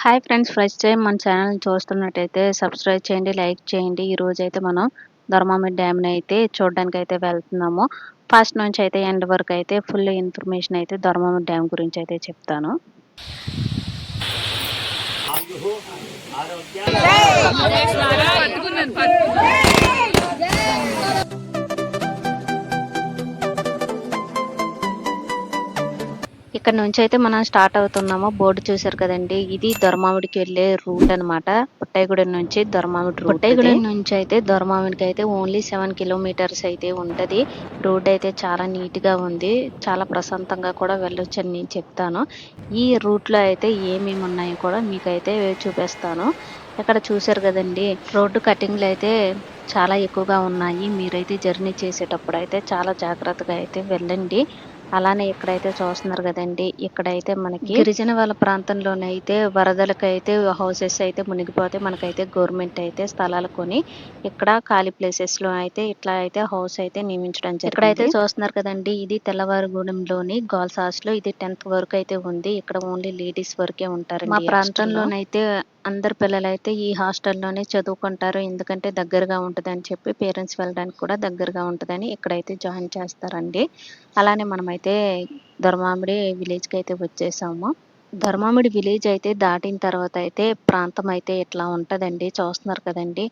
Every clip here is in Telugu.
హాయ్ ఫ్రెండ్స్ ఫస్ట్ టైం మన ఛానల్ని చూస్తున్నట్టయితే సబ్స్క్రైబ్ చేయండి లైక్ చేయండి. ఈ రోజు అయితే మనం ధర్మామి డ్యామ్ని అయితే చూడడానికి అయితే వెళ్తున్నాము. ఫస్ట్ నుంచి అయితే ఎండ్ వరకు అయితే ఫుల్ ఇన్ఫర్మేషన్ అయితే ధర్మామి డ్యామ్ గురించి అయితే చెప్తాను. ఇక్కడ నుంచి అయితే మనం స్టార్ట్ అవుతున్నాము బోర్డు చూసారు కదండి. ఇది దొరమామిడికి వెళ్ళే రూట్ అన్నమాట. పుట్టైగూడెం నుంచి దొరమామిడి రూట్ పుట్టైగూడెం నుంచి అయితే దొరమామిడికి అయితే ఓన్లీ సెవెన్ కిలోమీటర్స్ అయితే ఉంటది. రోడ్ అయితే చాలా నీట్గా ఉంది. చాలా ప్రశాంతంగా కూడా వెళ్ళొచ్చు అని నేను చెప్తాను. ఈ రూట్లో అయితే ఏమేమి ఉన్నాయో కూడా మీకైతే చూపిస్తాను. ఇక్కడ చూసారు కదండి రోడ్డు కటింగ్లు అయితే చాలా ఎక్కువగా ఉన్నాయి. మీరైతే జర్నీ చేసేటప్పుడు అయితే చాలా జాగ్రత్తగా అయితే వెళ్ళండి. అలానే ఇక్కడైతే చూస్తున్నారు కదండి. ఇక్కడైతే మనకి గిరిజన వాళ్ళ ప్రాంతంలోనైతే వరదలకైతే హౌసెస్ అయితే మునిగిపోతే మనకైతే గవర్నమెంట్ అయితే స్థలాలు కొని ఇక్కడ ఖాళీ ప్లేసెస్లో అయితే ఇట్లా అయితే హౌస్ అయితే నియమించడం జరిగింది. ఇక్కడైతే చూస్తున్నారు కదండి ఇది తెల్లవారుగూడెంలోని గర్ల్స్ హాస్టల్. ఇది టెన్త్ వరకు అయితే ఉంది. ఇక్కడ ఓన్లీ లేడీస్ వరకే ఉంటారు మా ప్రాంతంలోనైతే అందరు పిల్లలు అయితే ఈ హాస్టల్లోనే చదువుకుంటారు. ఎందుకంటే దగ్గరగా ఉంటుందని చెప్పి పేరెంట్స్ వెళ్ళడానికి కూడా దగ్గరగా ఉంటుందని ఇక్కడైతే జాయిన్ చేస్తారండి. అలానే మనమైతే ధర్మామిడి విలేజ్కి అయితే వచ్చేసాము. ధర్మామిడి విలేజ్ అయితే దాటిన తర్వాత అయితే ప్రాంతం అయితే ఇట్లా ఉంటుందండి. చూస్తున్నారు కదండి.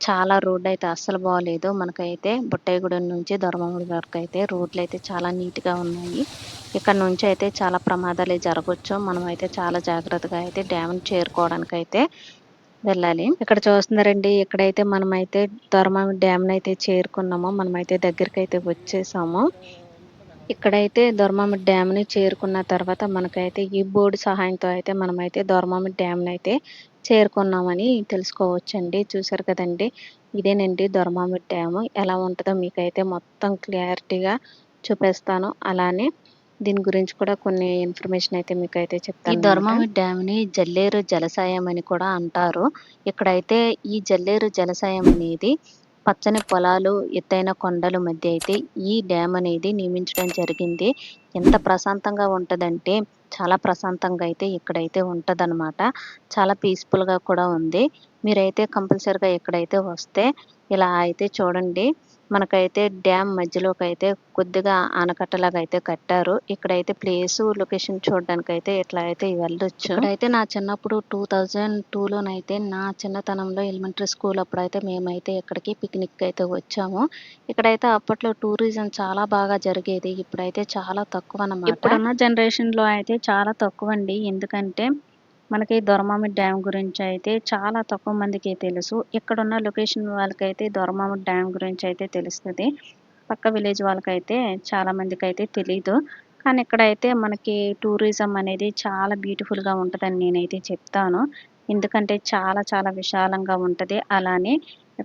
చాలా రోడ్ అయితే అస్సలు బాగలేదు మనకైతే బుట్టయ్యగూడెం నుంచి ధర్మముడి వరకు అయితే రోడ్లు అయితే చాలా నీట్గా ఉన్నాయి. ఇక్కడ నుంచి అయితే చాలా ప్రమాదాలు జరగవచ్చు మనం అయితే చాలా జాగ్రత్తగా అయితే డ్యామ్ చేరుకోవడానికి అయితే వెళ్ళాలి. ఇక్కడ చూస్తున్నారండి ఇక్కడైతే మనమైతే ధర్మామిడి డ్యామ్ అయితే చేరుకున్నాము. మనమైతే దగ్గరికి అయితే వచ్చేసాము. ఇక్కడైతే దొరమామిడి డ్యామ్ని చేరుకున్న తర్వాత మనకైతే ఈ బోర్డు సహాయంతో అయితే మనమైతే దొరమామిడి డ్యామ్ని అయితే చేరుకున్నామని తెలుసుకోవచ్చండి. చూసారు కదండి. ఇదేనండి దొరమామిడి డ్యామ్. ఎలా ఉంటుందో మీకైతే మొత్తం క్లారిటీగా చూపిస్తాను. అలానే దీని గురించి కూడా కొన్ని ఇన్ఫర్మేషన్ అయితే మీకు అయితే చెప్తాను ఈ దొరమామిడి డ్యామ్ని జల్లేరు జలసాయం అని కూడా అంటారు. ఇక్కడైతే ఈ జల్లేరు జలసాయం అనేది పచ్చని పొలాలు ఎత్తైన కొండల మధ్య అయితే ఈ డ్యామ్ అనేది నిర్మించడం జరిగింది. ఎంత ప్రశాంతంగా ఉంటుందంటే చాలా ప్రశాంతంగా అయితే ఇక్కడైతే ఉంటుందన్నమాట. చాలా పీస్ఫుల్గా కూడా ఉంది. మీరైతే కంపల్సరిగా ఇక్కడైతే వస్తే ఇలా అయితే చూడండి. మనకైతే డ్యామ్ మధ్యలోకి అయితే కొద్దిగా ఆనకట్టలాగా అయితే కట్టారు. ఇక్కడైతే ప్లేస్ లొకేషన్ చూడడానికి అయితే ఇట్లా అయితే వెళ్ళొచ్చు. అయితే నా చిన్నప్పుడు టూ థౌజండ్ టూలోనైతే నా చిన్నతనంలో ఎలిమెంటరీ స్కూల్ అప్పుడైతే మేమైతే ఇక్కడికి పిక్నిక్ అయితే వచ్చాము. ఇక్కడైతే అప్పట్లో టూరిజం చాలా బాగా జరిగేది. ఇప్పుడైతే చాలా తక్కువ అన్నమాట ఇప్పుడున్న జనరేషన్లో అయితే చాలా తక్కువ అండి ఎందుకంటే మనకి దొరమామి డ్యామ్ గురించి అయితే చాలా తక్కువ మందికి తెలుసు. ఇక్కడ ఉన్న లొకేషన్ వాళ్ళకైతే దొరమామి డ్యామ్ గురించి అయితే తెలుస్తుంది. పక్క విలేజ్ వాళ్ళకైతే చాలా మందికి అయితే తెలీదు. కానీ ఇక్కడైతే మనకి టూరిజం అనేది చాలా బ్యూటిఫుల్గా ఉంటుందని నేనైతే చెప్తాను. ఎందుకంటే చాలా చాలా విశాలంగా ఉంటుంది. అలానే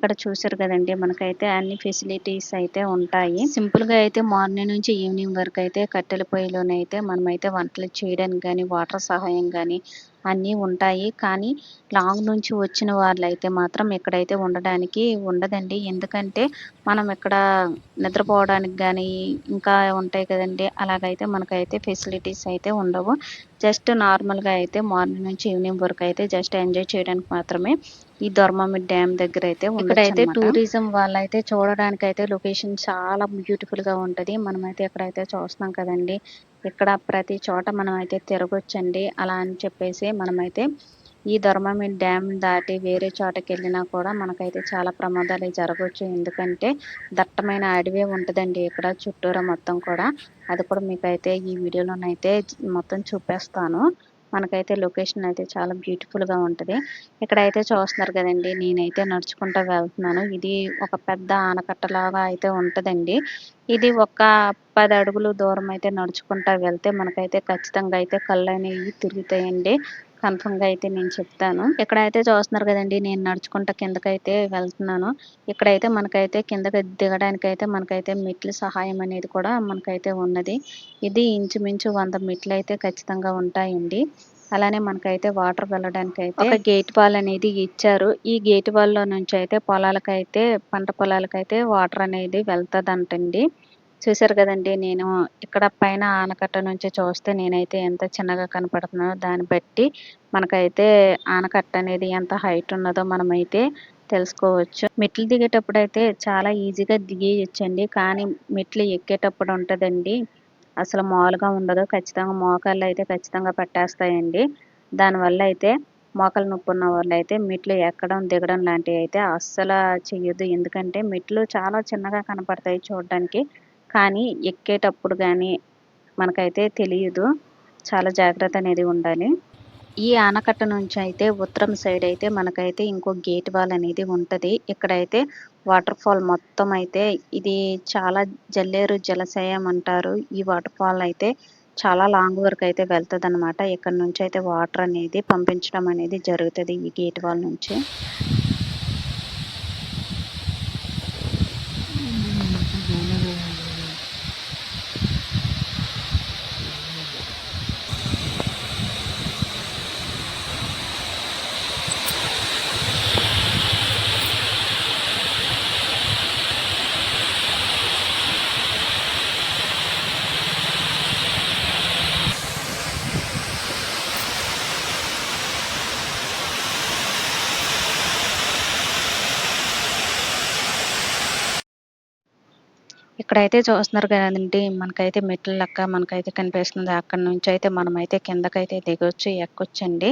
ఇక్కడ చూసారు కదండి. మనకైతే అన్ని ఫెసిలిటీస్ అయితే ఉంటాయి. సింపుల్గా అయితే మార్నింగ్ నుంచి ఈవినింగ్ వరకు అయితే కట్టెల పొయ్యిలోనైతే మనమైతే వంటలు చేయడానికి కానీ వాటర్ సహాయం కానీ అన్నీ ఉంటాయి. కానీ లాంగ్ నుంచి వచ్చిన వాళ్ళైతే మాత్రం ఇక్కడైతే ఉండడానికి ఉండదండి. ఎందుకంటే మనం ఇక్కడ నిద్రపోవడానికి కానీ ఇంకా ఉంటాయి కదండి. అలాగైతే మనకైతే ఫెసిలిటీస్ అయితే ఉండవు. జస్ట్ నార్మల్గా అయితే మార్నింగ్ నుంచి ఈవినింగ్ వరకు అయితే జస్ట్ ఎంజాయ్ చేయడానికి మాత్రమే ఈ దొర్మామిడ్ డ్యామ్ దగ్గర అయితే ఇక్కడైతే టూరిజం వాళ్ళైతే చూడడానికి అయితే లొకేషన్ చాలా బ్యూటిఫుల్గా ఉంటది. మనమైతే ఇక్కడైతే చూస్తున్నాం కదండి ఇక్కడ ప్రతి చోట మనం అయితే తిరగొచ్చండి. అలా అని చెప్పేసి మనమైతే ఈ ధర్మమిడ్ డ్యామ్ దాటి వేరే చోటకి వెళ్ళినా కూడా మనకైతే చాలా ప్రమాదాలు జరగవచ్చు ఎందుకంటే దట్టమైన అడవి ఉంటుందండి ఇక్కడ చుట్టూరా మొత్తం కూడా. అది కూడా మీకైతే ఈ వీడియోలోనైతే మొత్తం చూపిస్తాను. మనకైతే లొకేషన్ అయితే చాలా బ్యూటిఫుల్గా ఉంటది. ఇక్కడైతే చూస్తున్నారు కదండి నేనైతే నడుచుకుంటూ వెళ్తున్నాను. ఇది ఒక పెద్ద ఆనకట్టలాగా అయితే ఉంటదండి. ఇది ఒక పది అడుగులు దూరం అయితే నడుచుకుంటా వెళ్తే మనకైతే ఖచ్చితంగా అయితే కళ్ళు అనేవి తిరుగుతాయండి. కన్ఫర్మ్గా అయితే నేను చెప్తాను. ఇక్కడైతే చూస్తున్నారు కదండి నేను నడుచుకుంటా కిందకైతే వెళ్తున్నాను. ఇక్కడైతే మనకైతే కిందకి దిగడానికి అయితే మనకైతే మెట్ల సహాయం అనేది కూడా మనకైతే ఉన్నది. ఇది ఇంచుమించు వంద మెట్లు అయితే ఖచ్చితంగా ఉంటాయండి. అలానే మనకైతే వాటర్ వెళ్ళడానికి అయితే ఒక గేట్ వాల్ అనేది ఇచ్చారు. ఈ గేట్ వాల్లో నుంచి అయితే పొలాలకైతే పంట పొలాలకైతే వాటర్ అనేది వెళ్తదంటండి. చూసారు కదండి. నేను ఇక్కడ పైన ఆనకట్ట నుంచి చూస్తే నేనైతే ఎంత చిన్నగా కనపడుతున్నానో దాన్ని బట్టి మనకైతే ఆనకట్ట అనేది ఎంత హైట్ ఉన్నదో మనమైతే తెలుసుకోవచ్చు. మెట్లు దిగేటప్పుడు అయితే చాలా ఈజీగా దిగేయచ్చండి. కానీ మెట్లు ఎక్కేటప్పుడు ఉంటుందండి. అసలు మామూలుగా ఉండదు. ఖచ్చితంగా మోకాళ్ళు అయితే ఖచ్చితంగా పట్టేస్తాయండి. దానివల్ల అయితే మోకాలు నొప్పి ఉన్న వాళ్ళు అయితే మెట్లు ఎక్కడం దిగడం లాంటివి అయితే అస్సలు చెయ్యొద్దు. ఎందుకంటే మెట్లు చాలా చిన్నగా కనపడతాయి చూడడానికి. కానీ ఎక్కేటప్పుడు కానీ మనకైతే తెలియదు. చాలా జాగ్రత్త అనేది ఉండాలి. ఈ ఆనకట్ట నుంచి అయితే ఉత్తరం సైడ్ అయితే మనకైతే ఇంకో గేట్ వాల్ అనేది ఉంటుంది. ఇక్కడైతే వాటర్ ఫాల్ మొత్తం అయితే ఇది చాలా జల్లేరు జలాశయం అంటారు. ఈ వాటర్ ఫాల్ అయితే చాలా లాంగ్ వరకు అయితే వెళ్తుంది అనమాట ఇక్కడ నుంచి అయితే వాటర్ అనేది పంపించడం అనేది జరుగుతుంది ఈ గేట్ వాల్ నుంచి. ఇక్కడైతే చూస్తున్నారు కదండి మనకైతే మెట్ల లెక్క మనకైతే కనిపిస్తుంది. అక్కడ నుంచి అయితే మనమైతే కిందకైతే దిగొచ్చు ఎక్కొచ్చండి.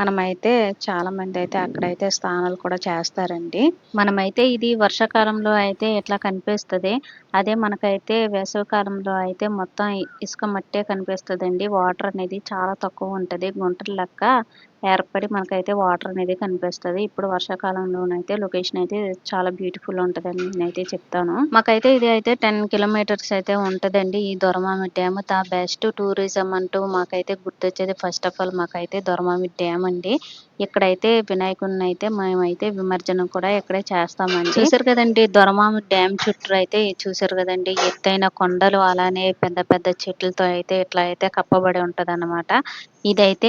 మనమైతే చాలా మంది అయితే అక్కడైతే స్నానాలు కూడా చేస్తారండి. మనమైతే ఇది వర్షాకాలంలో అయితే ఇట్లా కనిపిస్తుంది? అదే మనకైతే వేసవికాలంలో అయితే మొత్తం ఇసుక మట్టే కనిపిస్తుందండి. వాటర్ అనేది చాలా తక్కువ ఉంటది. గుంటల లెక్క ఏర్పడి మనకైతే వాటర్ అనేది కనిపిస్తుంది. ఇప్పుడు వర్షాకాలంలోనైతే లొకేషన్ అయితే చాలా బ్యూటిఫుల్ ఉంటుందని నేనైతే చెప్తాను. మాకైతే ఇది అయితే టెన్ కిలోమీటర్స్ అయితే ఉంటదండి ఈ దొరమామి డ్యామ్. ద బెస్ట్ టూరిజం అంటూ మాకైతే గుర్తొచ్చేది. ఫస్ట్ ఆఫ్ ఆల్ మాకైతే దొరమామి డ్యామ్ అండి ఇక్కడైతే వినాయకుడిని అయితే మేమైతే విమర్జనం కూడా ఇక్కడే చేస్తామండి. చూసారు కదండి దొరమామి డ్యామ్ చుట్టూ అయితే చూసారు కదండి ఎత్తైన కొండలు అలానే పెద్ద పెద్ద చెట్లతో అయితే ఇట్లా అయితే కప్పబడి ఉంటది ఇదైతే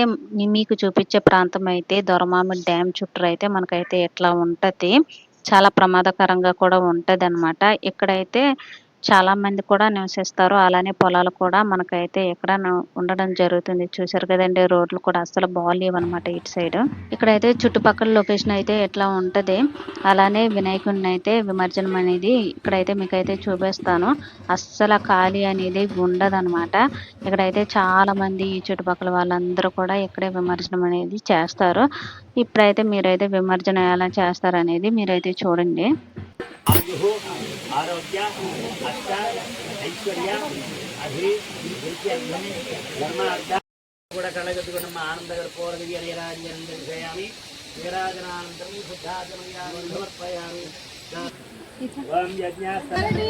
మీకు చూపించే ప్రాంతం అయితే దొరమామ డ్యామ్ చుట్టూ అయితే మనకైతే ఇట్లా ఉంటది. చాలా ప్రమాదకరంగా కూడా ఉంటది అనమాట ఇక్కడైతే చాలా మంది కూడా నివసిస్తారు. అలానే పొలాలు కూడా మనకైతే ఇక్కడ ఉండడం జరుగుతుంది. చూసారు కదండి రోడ్లు కూడా అస్సలు బాగాలేవు అనమాట ఇటు సైడ్. ఇక్కడైతే చుట్టుపక్కల లొకేషన్ అయితే ఎట్లా ఉంటది అలానే వినాయకుడిని అయితే విమర్జనం అనేది ఇక్కడైతే మీకైతే చూపిస్తాను. అస్సలు ఖాళీ అనేది ఉండదు అనమాట ఇక్కడైతే చాలా మంది ఈ చుట్టుపక్కల వాళ్ళందరూ కూడా ఇక్కడే విమర్శనం అనేది చేస్తారు. ఇప్పుడైతే మీరైతే విమర్శన ఎలా చేస్తారనేది మీరైతే చూడండి. ఆరోగ్య అష్ట ఐశ్వర్య అభి విద్యధ్వని ధర్మార్థ. కూడా కళగట్టుకున్న మా ఆనందగర పూర్వదివి నీరాజనం దర్శయామి నీరాజనానంతరం శుద్ధాచమయామి సమర్పయామి ఓం యజ్ఞాస్తనే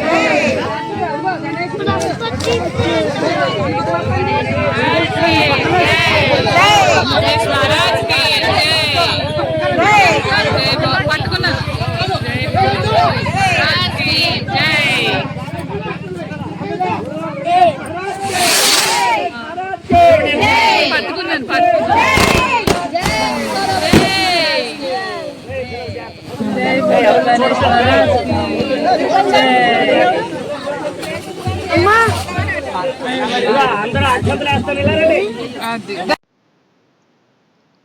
అక్షంతలు వేస్తారు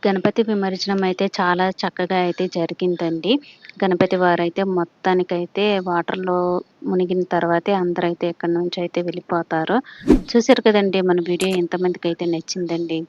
గణపతి విమర్శనం అయితే చాలా చక్కగా అయితే జరిగిందండి. గణపతి వారు అయితే మొత్తానికైతే వాటర్లో మునిగిన తర్వాతే అందరూ అయితే ఇక్కడ నుంచి అయితే వెళ్ళిపోతారు చూసారు కదండి. మన వీడియో ఎంతమందికి అయితే నచ్చిందండి.